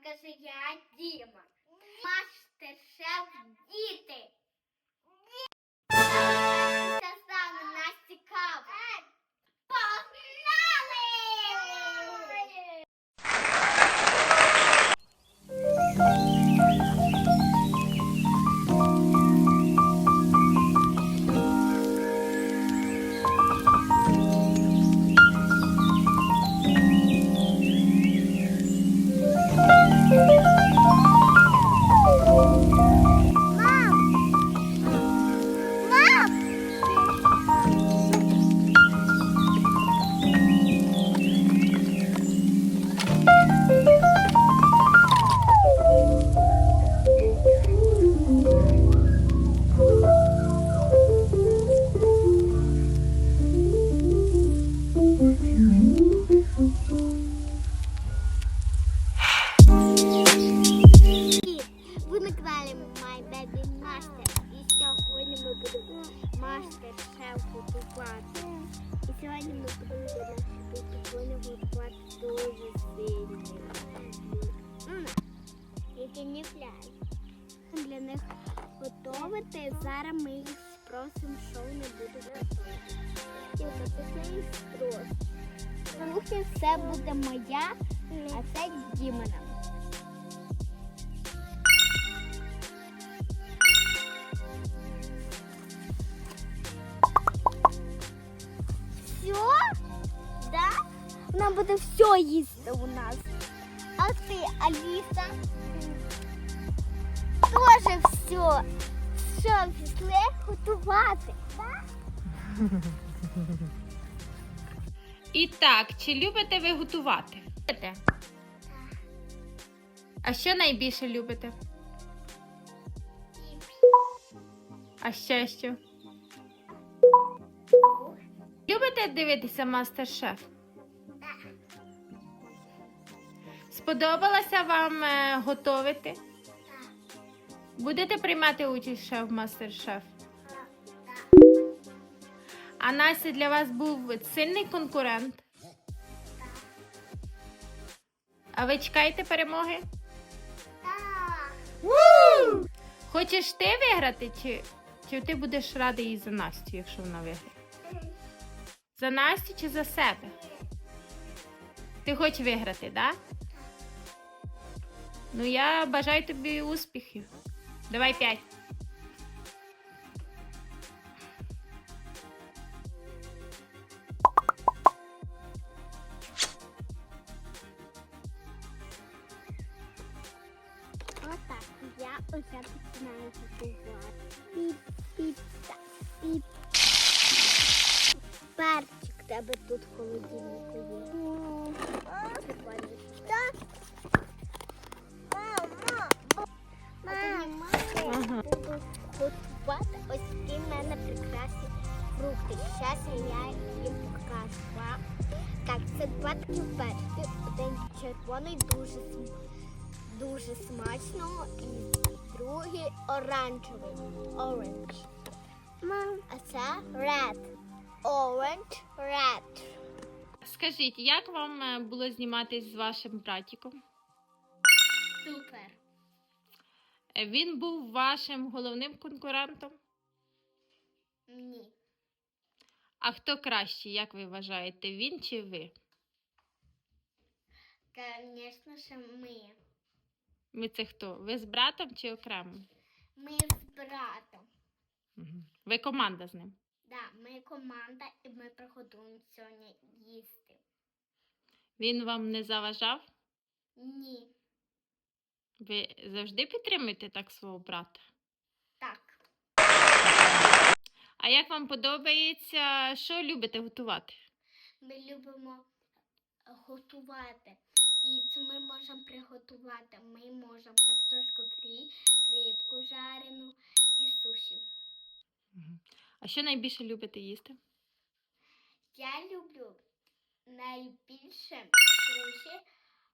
Скажи, я Діма. Мастер-шеф діти. Зараз ми їх спросимо, що вони будуть готувати. І це їх спрос. Рухи це буде моя, а це? Да? Вона буде все їсти у нас. А ти, Аліса? Тоже все. Що, пішли готувати? І так, чи любите ви готувати? Любите? А що найбільше любите? А ще що? Любите дивитися мастер-шеф? Сподобалося вам е, готовити? Будете приймати участь ще в мастер-шеф? А Настя для вас був сильний конкурент? А ви чекаєте перемоги? Так. Хочеш ти виграти, чи, чи ти будеш радий і за Настю, якщо вона виграє? За Настю чи за себе? Ти хочеш виграти, так? Да? Ну, я бажаю тобі успіхів. Давай п'ять. Отак. Я уже починаю готувати. Піп-піца. Піп. Перчик тебе тут в червоний, дуже дуже смачно, і другий оранжевий. Orange. Мам. А це red. Orange, red. Скажіть, як вам е, було зніматись з вашим братіком? Супер. Е, Він був вашим головним конкурентом? Ні. А хто кращий, як ви вважаєте, він чи ви? Звісно ж, ми. Ми це хто? Ви з братом чи окремо? Ми з братом. Ви команда з ним. Да, ми команда і ми приготуємо сьогодні їсти. Він вам не заважав? Ні. Ви завжди підтримуєте так свого брата? Так. А як вам подобається, що любите готувати? Ми любимо готувати. І це ми можемо приготувати. Ми можемо картошку фрі, рибку жарену і суші. А що найбільше любите їсти? Я люблю найбільше суші,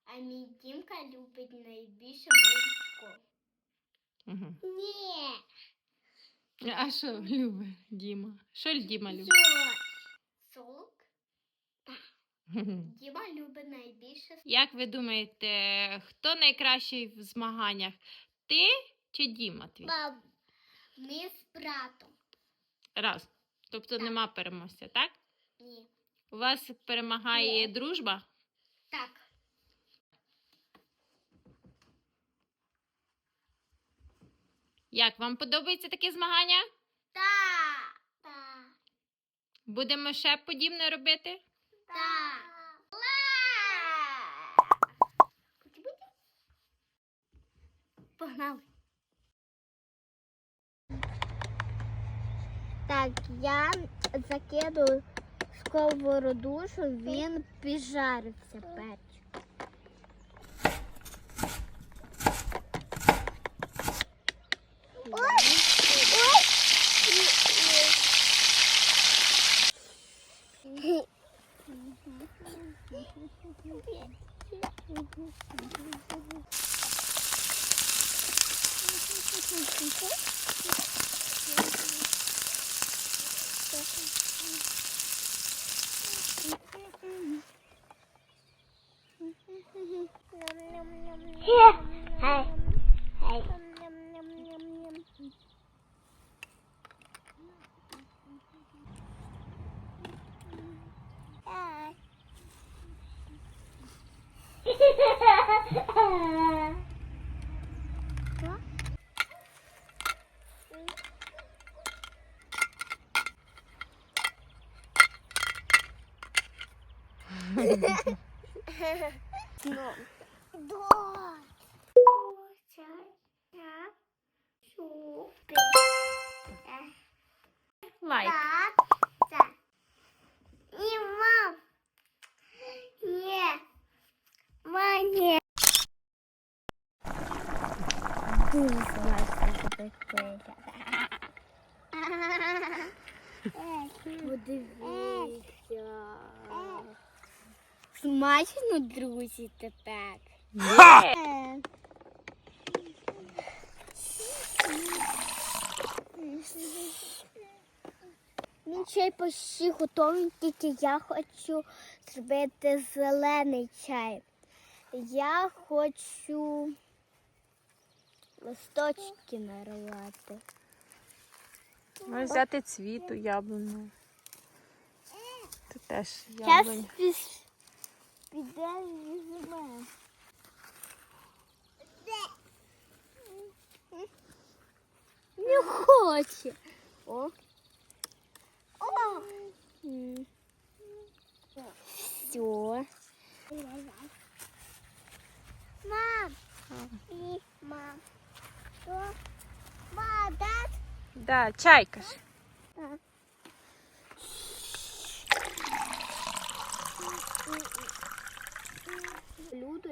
а мій Дімка любить найбільше молочко. Угу. Ні. А що любить Діма? Що Діма любить? Сок. Діма любить найбільше Як ви думаєте, хто найкращий в змаганнях? Ти чи Діма твій? Мам, ми з братом. Раз. Тобто Так. нема переможця, так? Ні. У вас перемагає Ні. дружба? Так. Як вам подобається такі змагання? Так. Будемо ще подібне робити? Погнали. Так, я закидую сковороду, він піджарився перчик. 变变变！变变变！变变变！No. Два. Так. Супер. Лайк. Так. Так. І мам. Ні. Мані. Дуже смачно запекти. Подивіться. Смачно, друзі, тепер. Мій чай почти готовий, тільки я хочу зробити зелений чай. Я хочу листочки нарвати. Можна взяти цвіту яблуну. Тут теж Зараз піде візьме. Не хоче. О. О. Все. Мам. І мам. Що? Мам, дать? Да, чайка ж.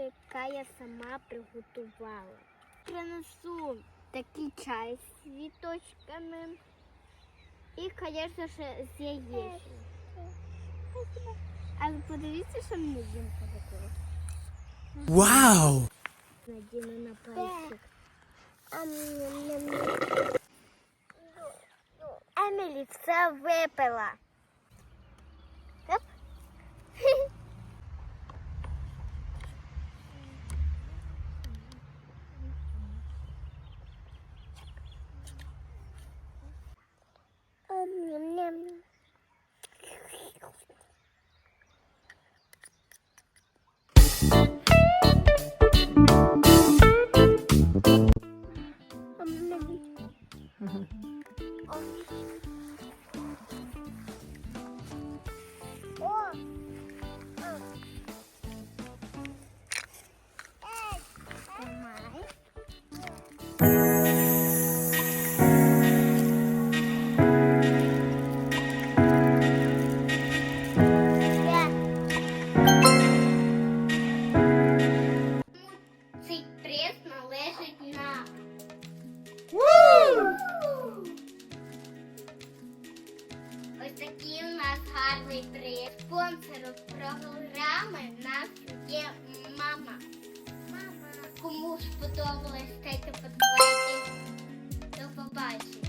Яке я сама приготувала. Принесу такий чай з цвіточками і, звісно, ще з яєчням. Але подивіться, що мені жінка готує. Wow! Надіну на пальчик. Емілі все випила. Оп. Сподобалось, стайте подбайки. До побачення.